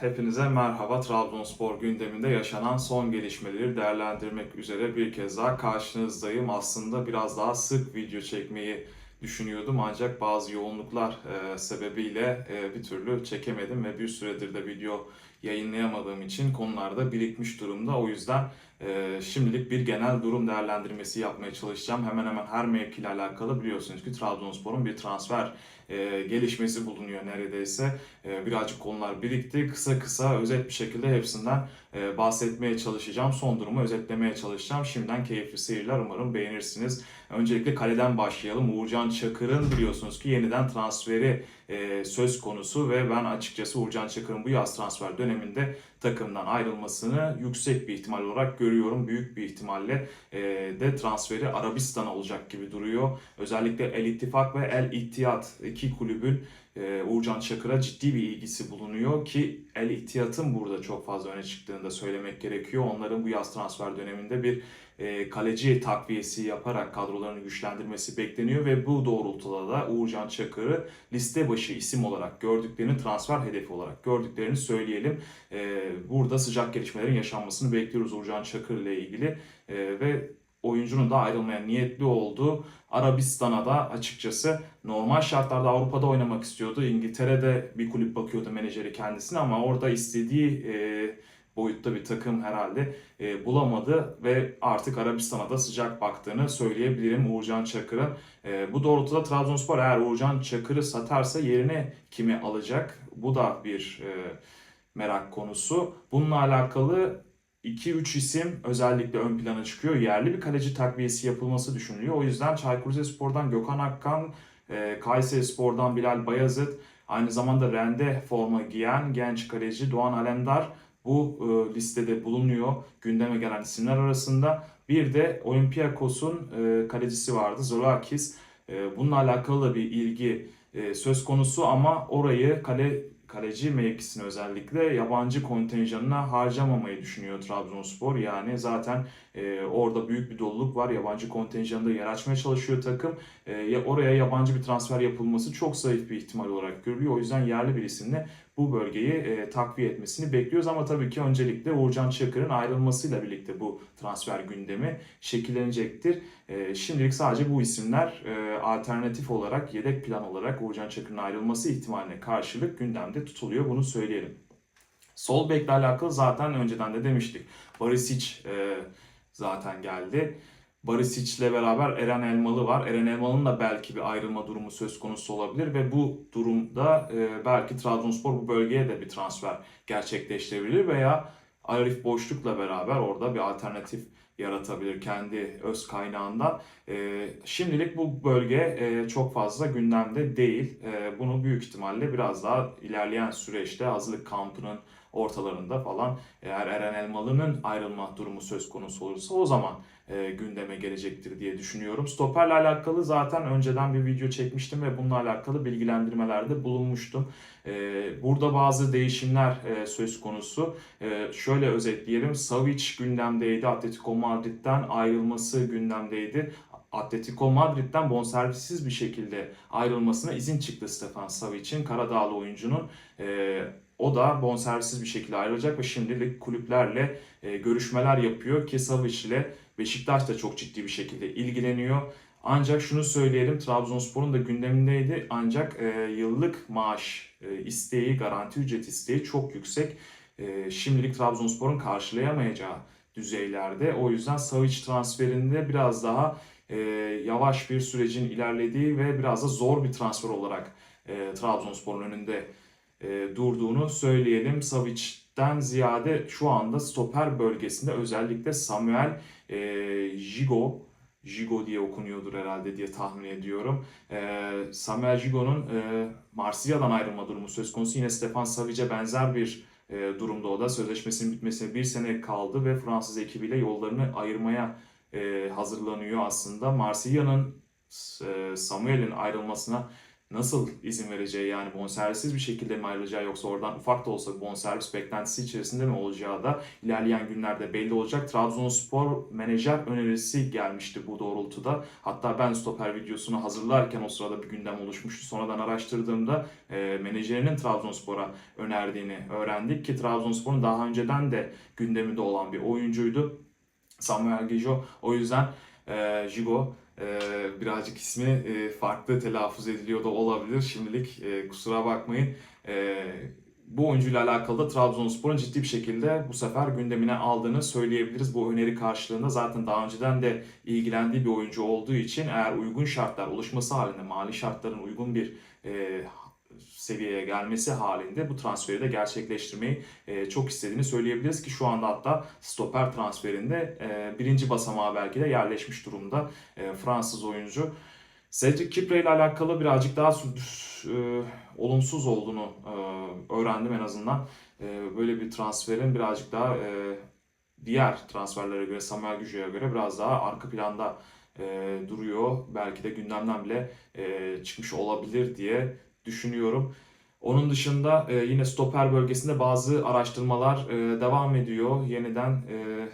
Hepinize merhaba. Trabzonspor gündeminde yaşanan son gelişmeleri değerlendirmek üzere bir kez daha karşınızdayım. Aslında biraz daha sık video çekmeyi düşünüyordum ancak bazı yoğunluklar e, sebebiyle e, bir türlü çekemedim ve bir süredir de video yayınlayamadığım için konularda birikmiş durumda. O yüzden e, şimdilik bir genel durum değerlendirmesi yapmaya çalışacağım. Hemen hemen her mevkiyle alakalı biliyorsunuz ki Trabzonspor'un bir transfer e, gelişmesi bulunuyor neredeyse. E, birazcık konular birikti. Kısa kısa özet bir şekilde hepsinden e, bahsetmeye çalışacağım. Son durumu özetlemeye çalışacağım. Şimdiden keyifli seyirler umarım beğenirsiniz. Öncelikle kaleden başlayalım. Uğurcan Çakır'ın biliyorsunuz ki yeniden transferi e, söz konusu ve ben açıkçası Uğurcan Çakır'ın bu yaz transfer döneminde takımdan ayrılmasını yüksek bir ihtimal olarak görüyorum. Büyük bir ihtimalle e, de transferi Arabistan'a olacak gibi duruyor. Özellikle El İttifak ve El İttihad iki kulübün e, Uğurcan Çakır'a ciddi bir ilgisi bulunuyor ki El İttihad'ın burada çok fazla öne çıktığını da söylemek gerekiyor. Onların bu yaz transfer döneminde bir e, kaleci takviyesi yaparak kadrolarını güçlendirmesi bekleniyor ve bu doğrultuda da Uğurcan Çakır'ı liste başı isim olarak gördüklerini, transfer hedefi olarak gördüklerini söyleyelim. E, burada sıcak gelişmelerin yaşanmasını bekliyoruz Uğurcan Çakır ile ilgili E, ve oyuncunun da ayrılmaya niyetli olduğu Arabistan'a da açıkçası normal şartlarda Avrupa'da oynamak istiyordu. İngiltere'de bir kulüp bakıyordu menajeri kendisine ama orada istediği e, boyutta bir takım herhalde e, bulamadı ve artık Arabistan'a da sıcak baktığını söyleyebilirim Uğurcan Çakır'ın. E, bu doğrultuda Trabzonspor eğer Uğurcan Çakır'ı satarsa yerine kimi alacak? Bu da bir e, merak konusu. Bununla alakalı 2-3 isim özellikle ön plana çıkıyor. Yerli bir kaleci takviyesi yapılması düşünülüyor. O yüzden Çaykur Rizespor'dan Gökhan Akkan, e, Kayseri Spor'dan Bilal Bayazıt, aynı zamanda Rende forma giyen genç kaleci Doğan Alemdar bu e, listede bulunuyor gündeme gelen isimler arasında. Bir de Olympiakos'un e, kalecisi vardı Zorakis. E, bununla alakalı da bir ilgi söz konusu ama orayı kale kaleci mevkisini özellikle yabancı kontenjanına harcamamayı düşünüyor Trabzonspor. Yani zaten e, orada büyük bir doluluk var. Yabancı kontenjanında yer açmaya çalışıyor takım. E, ya oraya yabancı bir transfer yapılması çok zayıf bir ihtimal olarak görülüyor. O yüzden yerli bir isimle bu bölgeyi e, takviye etmesini bekliyoruz. Ama tabii ki öncelikle Uğurcan Çakır'ın ayrılmasıyla birlikte bu transfer gündemi şekillenecektir. E, şimdilik sadece bu isimler e, alternatif olarak, yedek plan olarak Uğurcan Çakır'ın ayrılması ihtimaline karşılık gündemde tutuluyor. Bunu söyleyelim. Sol bekle alakalı zaten önceden de demiştik. Barisic e, zaten geldi. Barisic'le beraber Eren Elmalı var. Eren Elmalı'nın da belki bir ayrılma durumu söz konusu olabilir ve bu durumda e, belki Trabzonspor bu bölgeye de bir transfer gerçekleştirebilir veya Arif Boşluk'la beraber orada bir alternatif yaratabilir kendi öz kaynağından. E, şimdilik bu bölge e, çok fazla gündemde değil. E, bunu büyük ihtimalle biraz daha ilerleyen süreçte hazırlık kampının ortalarında falan eğer Eren Elmalı'nın ayrılma durumu söz konusu olursa o zaman e, gündeme gelecektir diye düşünüyorum. Stoperle alakalı zaten önceden bir video çekmiştim ve bununla alakalı bilgilendirmelerde bulunmuştum. E, burada bazı değişimler e, söz konusu. E, şöyle özetleyelim. Savic gündemdeydi. Atletico Madrid'den ayrılması gündemdeydi. Atletico Madrid'den bonservissiz bir şekilde ayrılmasına izin çıktı Stefan Savic'in. Karadağlı oyuncunun. E, o da bonservissiz bir şekilde ayrılacak ve şimdilik kulüplerle e, görüşmeler yapıyor ki Savic ile Beşiktaş da çok ciddi bir şekilde ilgileniyor. Ancak şunu söyleyelim Trabzonspor'un da gündemindeydi ancak e, yıllık maaş e, isteği, garanti ücret isteği çok yüksek. E, şimdilik Trabzonspor'un karşılayamayacağı düzeylerde. O yüzden Savic transferinde biraz daha e, yavaş bir sürecin ilerlediği ve biraz da zor bir transfer olarak e, Trabzonspor'un önünde e, durduğunu söyleyelim. Savic'den ziyade şu anda stoper bölgesinde özellikle Samuel e, Jigo Jigo diye okunuyordur herhalde diye tahmin ediyorum. E, Samuel Jigo'nun e, Marsilya'dan ayrılma durumu söz konusu. Yine Stefan Savic'e benzer bir e, durumda o da. Sözleşmesinin bitmesine bir sene kaldı ve Fransız ekibiyle yollarını ayırmaya e, hazırlanıyor aslında. Marsilya'nın e, Samuel'in ayrılmasına nasıl izin vereceği yani bonservissiz bir şekilde mi ayrılacağı yoksa oradan ufak da olsa bonservis beklentisi içerisinde mi olacağı da ilerleyen günlerde belli olacak. Trabzonspor menajer önerisi gelmişti bu doğrultuda. Hatta ben stoper videosunu hazırlarken o sırada bir gündem oluşmuştu. Sonradan araştırdığımda e, menajerinin Trabzonspor'a önerdiğini öğrendik ki Trabzonspor'un daha önceden de gündeminde olan bir oyuncuydu. Samuel Gijo. O yüzden e, Jigo e, birazcık ismi e, farklı telaffuz ediliyor da olabilir. Şimdilik e, kusura bakmayın. E, bu oyuncuyla alakalı da Trabzonspor'un ciddi bir şekilde bu sefer gündemine aldığını söyleyebiliriz. Bu öneri karşılığında zaten daha önceden de ilgilendiği bir oyuncu olduğu için eğer uygun şartlar oluşması halinde mali şartların uygun bir e, seviyeye gelmesi halinde bu transferi de gerçekleştirmeyi e, çok istediğini söyleyebiliriz ki şu anda hatta stoper transferinde e, birinci basamağa belki de yerleşmiş durumda e, Fransız oyuncu. Cedric Kipre ile alakalı birazcık daha e, olumsuz olduğunu e, öğrendim en azından. E, böyle bir transferin birazcık daha e, diğer transferlere göre Samuel Gücü'ye göre biraz daha arka planda e, duruyor. Belki de gündemden bile e, çıkmış olabilir diye düşünüyorum. Onun dışında e, yine stoper bölgesinde bazı araştırmalar e, devam ediyor. Yeniden e,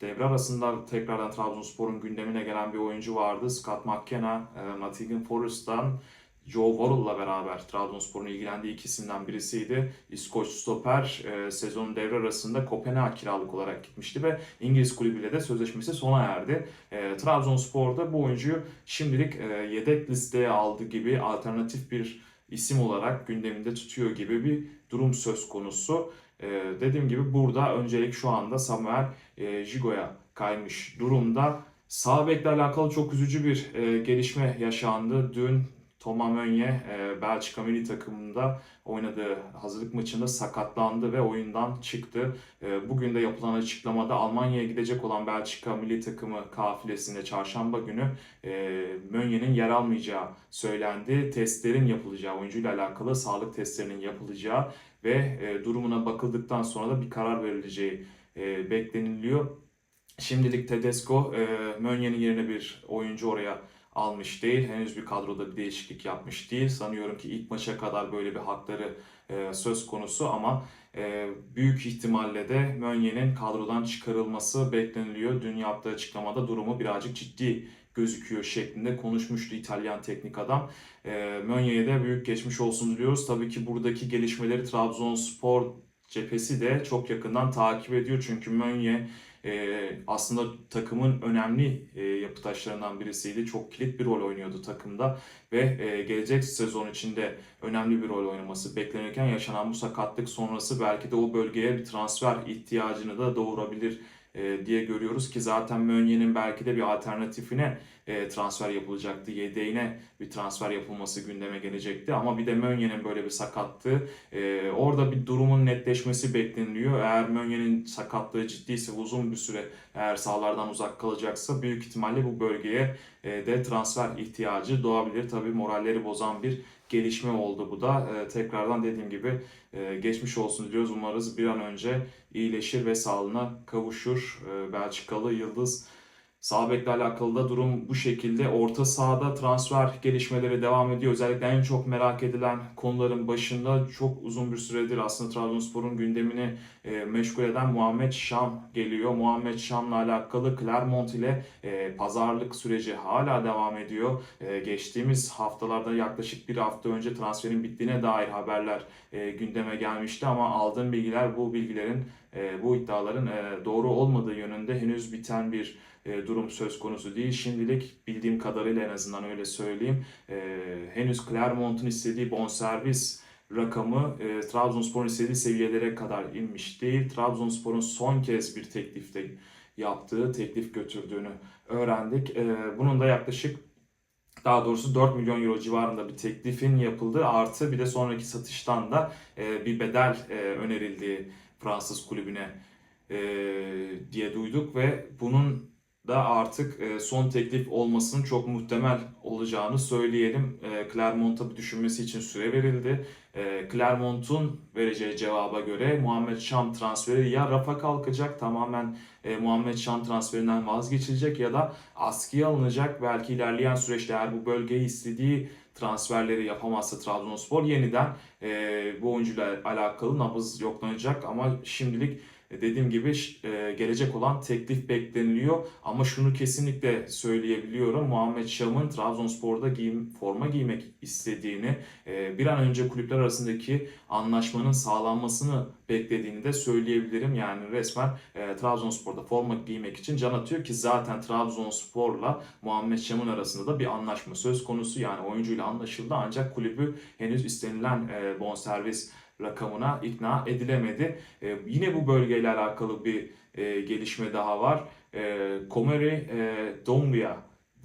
devre arasında tekrardan Trabzonspor'un gündemine gelen bir oyuncu vardı. Scott McKenna, e, Nottingham Forest'tan Joe Worrell'la beraber Trabzonspor'un ilgilendiği iki isimden birisiydi. İskoç stoper e, sezonun devre arasında Kopenhag kiralık olarak gitmişti ve İngiliz kulübüyle de sözleşmesi sona erdi. E, Trabzonspor'da bu oyuncuyu şimdilik e, yedek listeye aldı gibi alternatif bir isim olarak gündeminde tutuyor gibi bir durum söz konusu. E, dediğim gibi burada öncelik şu anda Samuel e, Jigo'ya kaymış durumda. Sağ bekle alakalı çok üzücü bir e, gelişme yaşandı. Dün Thomas Meunier e, Belçika milli takımında oynadığı hazırlık maçında sakatlandı ve oyundan çıktı. E, bugün de yapılan açıklamada Almanya'ya gidecek olan Belçika milli takımı kafilesinde çarşamba günü e, Meunier'in yer almayacağı söylendi. Testlerin yapılacağı, oyuncuyla alakalı sağlık testlerinin yapılacağı ve e, durumuna bakıldıktan sonra da bir karar verileceği bekleniliyor. Şimdilik Tedesco Meunier'in yerine bir oyuncu oraya almış değil. Henüz bir kadroda bir değişiklik yapmış değil. Sanıyorum ki ilk maça kadar böyle bir hakları e, söz konusu ama e, büyük ihtimalle de Meunier'in kadrodan çıkarılması bekleniliyor. Dün yaptığı açıklamada durumu birazcık ciddi gözüküyor şeklinde konuşmuştu İtalyan teknik adam. E, Meunier'e de büyük geçmiş olsun diliyoruz. Tabii ki buradaki gelişmeleri Trabzonspor cephesi de çok yakından takip ediyor. Çünkü Meunier e, aslında takımın önemli e, yapı taşlarından birisiydi. Çok kilit bir rol oynuyordu takımda ve e, gelecek sezon içinde önemli bir rol oynaması beklenirken yaşanan bu sakatlık sonrası belki de o bölgeye bir transfer ihtiyacını da doğurabilir diye görüyoruz ki zaten Meunier'in belki de bir alternatifine e, transfer yapılacaktı. Yedeğine bir transfer yapılması gündeme gelecekti. Ama bir de Meunier'in böyle bir sakatlığı. E, orada bir durumun netleşmesi bekleniliyor. Eğer Meunier'in sakatlığı ciddiyse uzun bir süre eğer sahalardan uzak kalacaksa büyük ihtimalle bu bölgeye e, de transfer ihtiyacı doğabilir. Tabii moralleri bozan bir gelişme oldu bu da. E, tekrardan dediğim gibi e, geçmiş olsun diliyoruz. Umarız bir an önce iyileşir ve sağlığına kavuşur. E, Belçikalı Yıldız Sağ bekle alakalı da durum bu şekilde. Orta sahada transfer gelişmeleri devam ediyor. Özellikle en çok merak edilen konuların başında çok uzun bir süredir aslında Trabzonspor'un gündemini e, meşgul eden Muhammed Şam geliyor. Muhammed Şam'la alakalı Clermont ile e, pazarlık süreci hala devam ediyor. E, geçtiğimiz haftalarda yaklaşık bir hafta önce transferin bittiğine dair haberler e, gündeme gelmişti ama aldığım bilgiler bu bilgilerin e, bu iddiaların e, doğru olmadığı yönünde henüz biten bir e, durum söz konusu değil. Şimdilik bildiğim kadarıyla en azından öyle söyleyeyim. Henüz Clermont'un istediği bonservis rakamı e, Trabzonspor'un istediği seviyelere kadar inmiş değil. Trabzonspor'un son kez bir teklifte yaptığı, teklif götürdüğünü öğrendik. E, bunun da yaklaşık daha doğrusu 4 milyon euro civarında bir teklifin yapıldığı artı bir de sonraki satıştan da e, bir bedel e, önerildiği Fransız kulübüne e, diye duyduk ve bunun da artık e, son teklif olmasının çok muhtemel olacağını söyleyelim. E, Clermont'a bir düşünmesi için süre verildi. E, Clermont'un vereceği cevaba göre Muhammed Şam transferi ya rafa kalkacak tamamen Muhammed Şam transferinden vazgeçilecek ya da askıya alınacak. Belki ilerleyen süreçte eğer bu bölgeyi istediği transferleri yapamazsa Trabzonspor yeniden e, bu oyuncuyla alakalı nabız yoklanacak. Ama şimdilik dediğim gibi e, gelecek olan teklif bekleniliyor ama şunu kesinlikle söyleyebiliyorum Muhammed Şam'ın Trabzonspor'da giyim, forma giymek istediğini e, bir an önce kulüpler arasındaki anlaşmanın sağlanmasını beklediğini de söyleyebilirim. Yani resmen e, Trabzonspor'da forma giymek için can atıyor ki zaten Trabzonspor'la Muhammed Şam'ın arasında da bir anlaşma söz konusu. Yani oyuncuyla anlaşıldı ancak kulübü henüz istenilen e, bonservis rakamına ikna edilemedi. E, yine bu bölgeyle alakalı bir e, gelişme daha var. E, Komeri e, Doumbia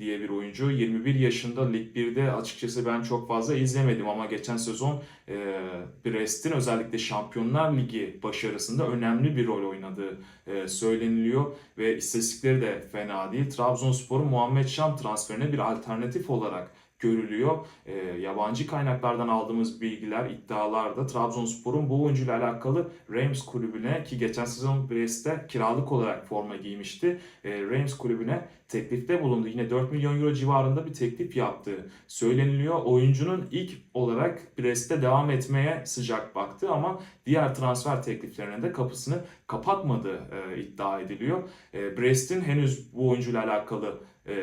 diye bir oyuncu. 21 yaşında Lig 1'de açıkçası ben çok fazla izlemedim ama geçen sezon e, Brest'in özellikle Şampiyonlar Ligi başarısında önemli bir rol oynadığı e, söyleniliyor ve istatistikleri de fena değil. Trabzonspor'un Muhammed Şam transferine bir alternatif olarak görülüyor. E, yabancı kaynaklardan aldığımız bilgiler, iddialarda Trabzonspor'un bu oyuncuyla alakalı Reims kulübüne ki geçen sezon Brest'te kiralık olarak forma giymişti. E, Reims kulübüne teklifte bulundu. Yine 4 milyon euro civarında bir teklif yaptığı söyleniliyor. Oyuncunun ilk olarak Brest'te devam etmeye sıcak baktı ama diğer transfer tekliflerine de kapısını kapatmadığı e, iddia ediliyor. E, Brest'in henüz bu oyuncuyla alakalı e,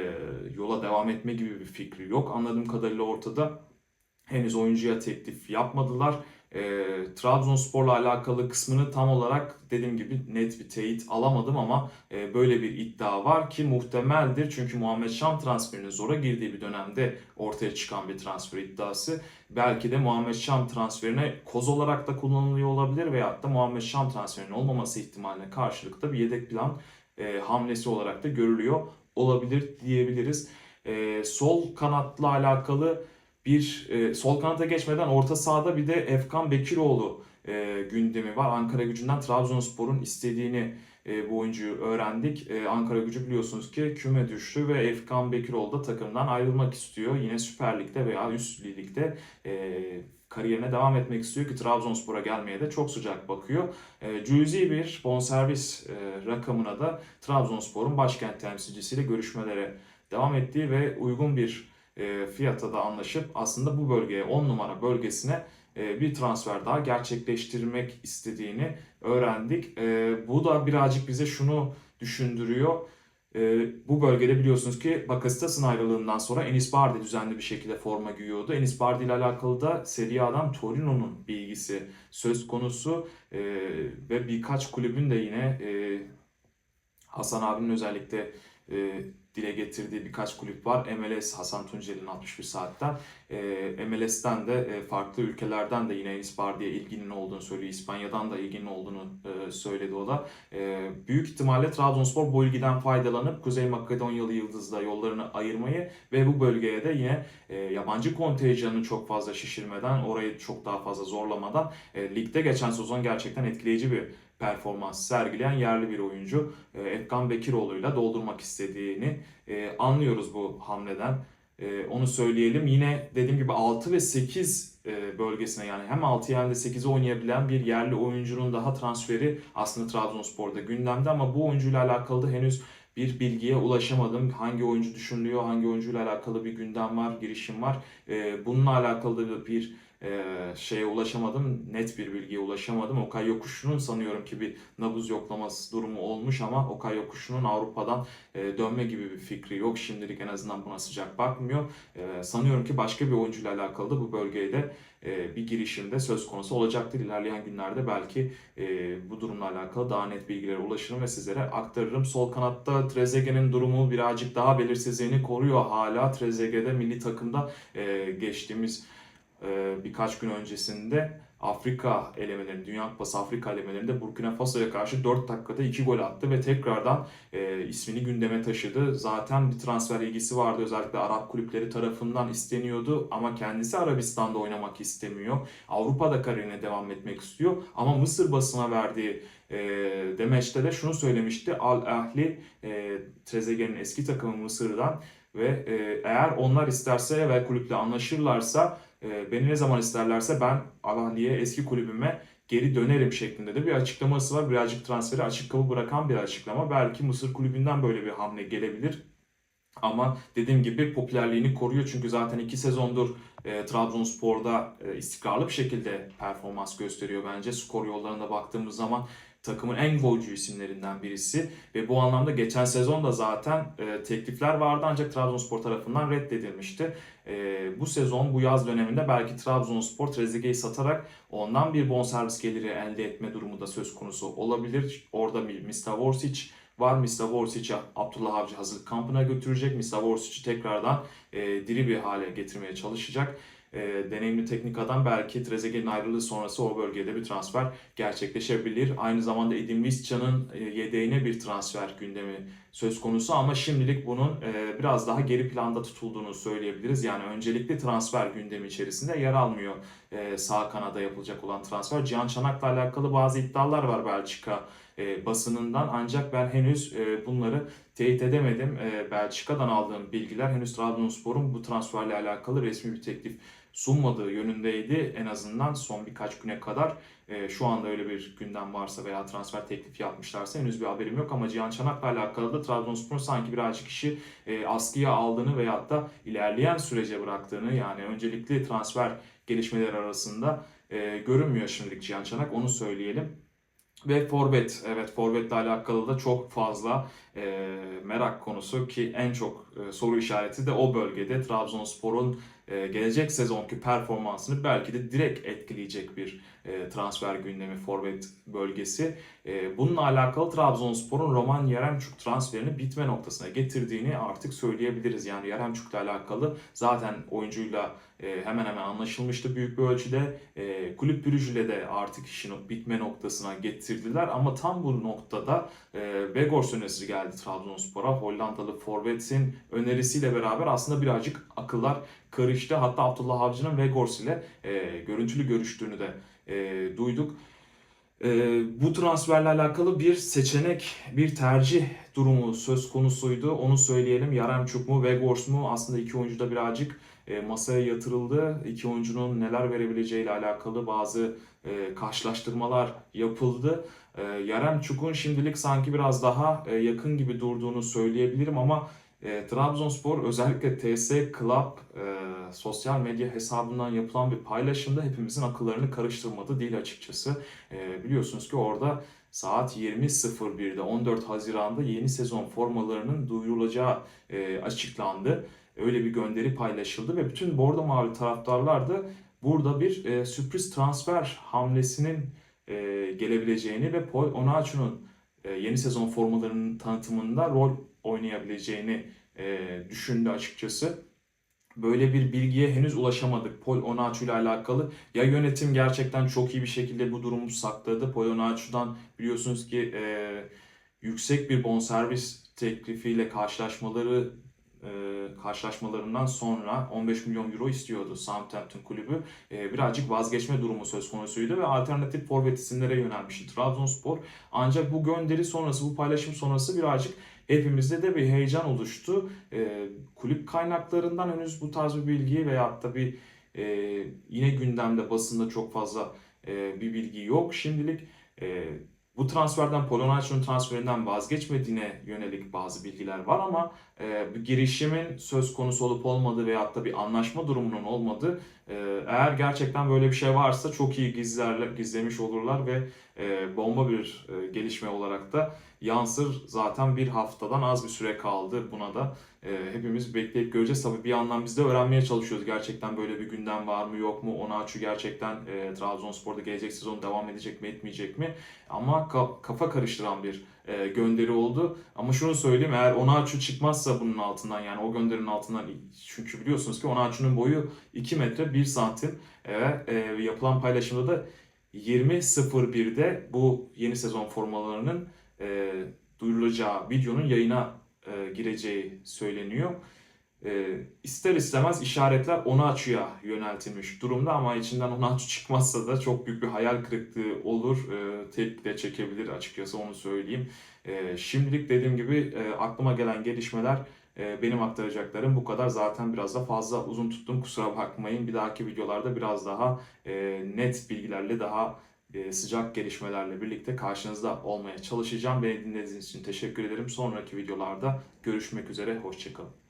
yola devam etme gibi bir fikri yok. Anladığım kadarıyla ortada henüz oyuncuya teklif yapmadılar. E, Trabzonspor'la alakalı kısmını tam olarak dediğim gibi net bir teyit alamadım ama e, böyle bir iddia var ki muhtemeldir. Çünkü Muhammed Şam transferinin zora girdiği bir dönemde ortaya çıkan bir transfer iddiası. Belki de Muhammed Şam transferine koz olarak da kullanılıyor olabilir veyahut da Muhammed Şam transferinin olmaması ihtimaline karşılık da bir yedek plan e, hamlesi olarak da görülüyor olabilir diyebiliriz. E, sol kanatla alakalı bir e, sol kanata geçmeden orta sahada bir de Efkan Bekiroğlu e, gündemi var. Ankara gücünden Trabzonspor'un istediğini e, bu oyuncuyu öğrendik. E, Ankara gücü biliyorsunuz ki küme düştü ve Efkan Bekiroğlu da takımdan ayrılmak istiyor. Yine Süper Lig'de veya üst ligde e, kariyerine devam etmek istiyor ki Trabzonspor'a gelmeye de çok sıcak bakıyor. E, cüzi bir bonservis e, rakamına da Trabzonspor'un başkent temsilcisiyle görüşmelere devam ettiği ve uygun bir e, fiyata da anlaşıp aslında bu bölgeye 10 numara bölgesine e, bir transfer daha gerçekleştirmek istediğini öğrendik. E, bu da birazcık bize şunu düşündürüyor. Bu bölgede biliyorsunuz ki Bakasetas'ın ayrılığından sonra Enis Bardi düzenli bir şekilde forma giyiyordu. Enis Bardi ile alakalı da Serie A'dan Torino'nun bilgisi söz konusu ve birkaç kulübün de yine Hasan abinin özellikle dile getirdiği birkaç kulüp var. MLS Hasan Tunceli'nin 61 saatten. E, MLS'ten de e, farklı ülkelerden de yine Enis Bardi'ye ilginin olduğunu söylüyor. İspanya'dan da ilginin olduğunu e, söyledi o da. E, büyük ihtimalle Trabzonspor bu ilgiden faydalanıp Kuzey Makedonyalı Yıldız'la yollarını ayırmayı ve bu bölgeye de yine e, yabancı kontenjanını çok fazla şişirmeden, orayı çok daha fazla zorlamadan e, ligde geçen sezon gerçekten etkileyici bir performans sergileyen yerli bir oyuncu e, Efkan Bekiroğlu'yla doldurmak istediğini e, anlıyoruz bu hamleden. E, onu söyleyelim. Yine dediğim gibi 6 ve 8 e, bölgesine yani hem 6 hem de 8'e oynayabilen bir yerli oyuncunun daha transferi aslında Trabzonspor'da gündemde ama bu oyuncuyla alakalı da henüz bir bilgiye ulaşamadım. Hangi oyuncu düşünülüyor, hangi oyuncuyla alakalı bir gündem var, girişim var. Bununla alakalı da bir e, şeye ulaşamadım. Net bir bilgiye ulaşamadım. Okay Yokuşu'nun sanıyorum ki bir nabız yoklaması durumu olmuş ama Okay Yokuşu'nun Avrupa'dan e, dönme gibi bir fikri yok. Şimdilik en azından buna sıcak bakmıyor. E, sanıyorum ki başka bir oyuncuyla alakalı da bu bölgede e, bir girişimde söz konusu olacaktır. İlerleyen günlerde belki e, bu durumla alakalı daha net bilgilere ulaşırım ve sizlere aktarırım. Sol kanatta Trezeguet'in durumu birazcık daha belirsizliğini koruyor hala. Trezeguet'de milli takımda e, geçtiğimiz birkaç gün öncesinde Afrika elemelerinde, Dünya Kupası Afrika elemelerinde Burkina Faso'ya karşı 4 dakikada 2 gol attı ve tekrardan e, ismini gündeme taşıdı. Zaten bir transfer ilgisi vardı özellikle Arap kulüpleri tarafından isteniyordu ama kendisi Arabistan'da oynamak istemiyor. Avrupa'da kariyerine devam etmek istiyor ama Mısır basına verdiği e, demeçte de şunu söylemişti. Al Ahli e, Trezeguet'in eski takımı Mısır'dan ve e, eğer onlar isterse ve kulüple anlaşırlarsa e, beni ne zaman isterlerse ben Al Ahli'ye eski kulübüme geri dönerim şeklinde de bir açıklaması var. Birazcık transferi açık kapı bırakan bir açıklama. Belki Mısır kulübünden böyle bir hamle gelebilir. Ama dediğim gibi popülerliğini koruyor çünkü zaten iki sezondur e, Trabzonspor'da e, istikrarlı bir şekilde performans gösteriyor bence. Skor yollarına baktığımız zaman takımın en golcü isimlerinden birisi ve bu anlamda geçen sezon da zaten e, teklifler vardı ancak Trabzonspor tarafından reddedilmişti. E, bu sezon bu yaz döneminde belki Trabzonspor Trezeguet'i satarak ondan bir bonservis geliri elde etme durumu da söz konusu olabilir. Orada bir Mr. Vorsic var. Mr. Vorsic'i Abdullah Avcı hazırlık kampına götürecek. Vorsic'i tekrardan e, diri bir hale getirmeye çalışacak. E, deneyimli teknik adam belki Trezeguet'in ayrılığı sonrası o bölgede bir transfer gerçekleşebilir. Aynı zamanda Edin Visca'nın e, yedeğine bir transfer gündemi söz konusu ama şimdilik bunun e, biraz daha geri planda tutulduğunu söyleyebiliriz. Yani öncelikli transfer gündemi içerisinde yer almıyor e, sağ kanada yapılacak olan transfer. Cihan Çanak'la alakalı bazı iddialar var Belçika e, basınından ancak ben henüz e, bunları teyit edemedim. E, Belçika'dan aldığım bilgiler henüz Trabzonspor'un bu transferle alakalı resmi bir teklif sunmadığı yönündeydi. En azından son birkaç güne kadar e, şu anda öyle bir gündem varsa veya transfer teklifi yapmışlarsa henüz bir haberim yok. Ama Cihan Çanak'la alakalı da Trabzonspor'un sanki birazcık işi e, askıya aldığını veyahut da ilerleyen sürece bıraktığını yani öncelikli transfer gelişmeleri arasında görünmüyor şimdilik Cihan Çanak onu söyleyelim. Ve forvet, evet forvetle alakalı da çok fazla e, merak konusu ki en çok e, soru işareti de o bölgede Trabzonspor'un e, gelecek sezonki performansını belki de direkt etkileyecek bir e, transfer gündemi forvet bölgesi. E, bununla alakalı Trabzonspor'un Roman Yaremçuk transferini bitme noktasına getirdiğini artık söyleyebiliriz. Yani Yaremçuk'la alakalı zaten oyuncuyla e, hemen hemen anlaşılmıştı büyük bir ölçüde. E, kulüp Brüj'le de artık işin bitme noktasına getirdiler ama tam bu noktada e, Begors önerisi geldi Trabzonspor'a. Hollandalı Forvet'in önerisiyle beraber aslında birazcık akıllar karıştı. Hatta Abdullah Avcı'nın Vegors ile e, görüntülü görüştüğünü de e, duyduk. E, bu transferle alakalı bir seçenek, bir tercih durumu söz konusuydu. Onu söyleyelim. Yaremçuk mu, Vegors mu? Aslında iki oyuncu da birazcık e, masaya yatırıldı. İki oyuncunun neler verebileceği ile alakalı bazı e, karşılaştırmalar yapıldı. E, Yaremçuk'un şimdilik sanki biraz daha e, yakın gibi durduğunu söyleyebilirim ama e, Trabzonspor özellikle TS Club e, sosyal medya hesabından yapılan bir paylaşımda hepimizin akıllarını karıştırmadı değil açıkçası. Biliyorsunuz ki orada saat 20.01'de 14 Haziran'da yeni sezon formalarının duyurulacağı açıklandı. Öyle bir gönderi paylaşıldı ve bütün Bordo Mavi taraftarlar da burada bir sürpriz transfer hamlesinin e, gelebileceğini ve Paul Onaçu'nun e, yeni sezon formalarının tanıtımında rol oynayabileceğini e, düşündü açıkçası. Böyle bir bilgiye henüz ulaşamadık Paul Onaçu ile alakalı. Ya yönetim gerçekten çok iyi bir şekilde bu durumu sakladı. Paul Onaçu'dan biliyorsunuz ki e, yüksek bir bonservis teklifiyle karşılaşmaları e, karşılaşmalarından sonra 15 milyon euro istiyordu Southampton kulübü. E, birazcık vazgeçme durumu söz konusuydu ve alternatif forvet isimlere yönelmişti Trabzonspor. Ancak bu gönderi sonrası, bu paylaşım sonrası birazcık hepimizde de bir heyecan oluştu. E, kulüp kaynaklarından henüz bu tarz bir bilgi veyahut da bir e, yine gündemde basında çok fazla e, bir bilgi yok. Şimdilik e, bu transferden Polonyaço'nun transferinden vazgeçmediğine yönelik bazı bilgiler var ama e, bir girişimin söz konusu olup olmadığı veyahut da bir anlaşma durumunun olmadığı e, eğer gerçekten böyle bir şey varsa çok iyi gizlerle, gizlemiş olurlar ve e, bomba bir e, gelişme olarak da yansır. Zaten bir haftadan az bir süre kaldı buna da. E, hepimiz bekleyip göreceğiz. Tabii bir yandan biz de öğrenmeye çalışıyoruz. Gerçekten böyle bir gündem var mı yok mu? Onaçu gerçekten e, Trabzonspor'da gelecek sezon devam edecek mi etmeyecek mi? Ama ka- kafa karıştıran bir e, gönderi oldu. Ama şunu söyleyeyim eğer Onaçu çıkmazsa bunun altından yani o gönderinin altından çünkü biliyorsunuz ki Onaçu'nun boyu 2 metre 1 santim ve e, yapılan paylaşımda da 20.01'de bu yeni sezon formalarının e, duyurulacağı videonun yayına e, gireceği söyleniyor. E, ister istemez işaretler Onaçu'ya yöneltilmiş durumda ama içinden Onaçu çıkmazsa da çok büyük bir hayal kırıklığı olur. E, tepki de çekebilir açıkçası onu söyleyeyim. E, şimdilik dediğim gibi e, aklıma gelen gelişmeler e, benim aktaracaklarım bu kadar. Zaten biraz da fazla uzun tuttum kusura bakmayın. Bir dahaki videolarda biraz daha e, net bilgilerle daha sıcak gelişmelerle birlikte karşınızda olmaya çalışacağım. Beni dinlediğiniz için teşekkür ederim. Sonraki videolarda görüşmek üzere. Hoşçakalın.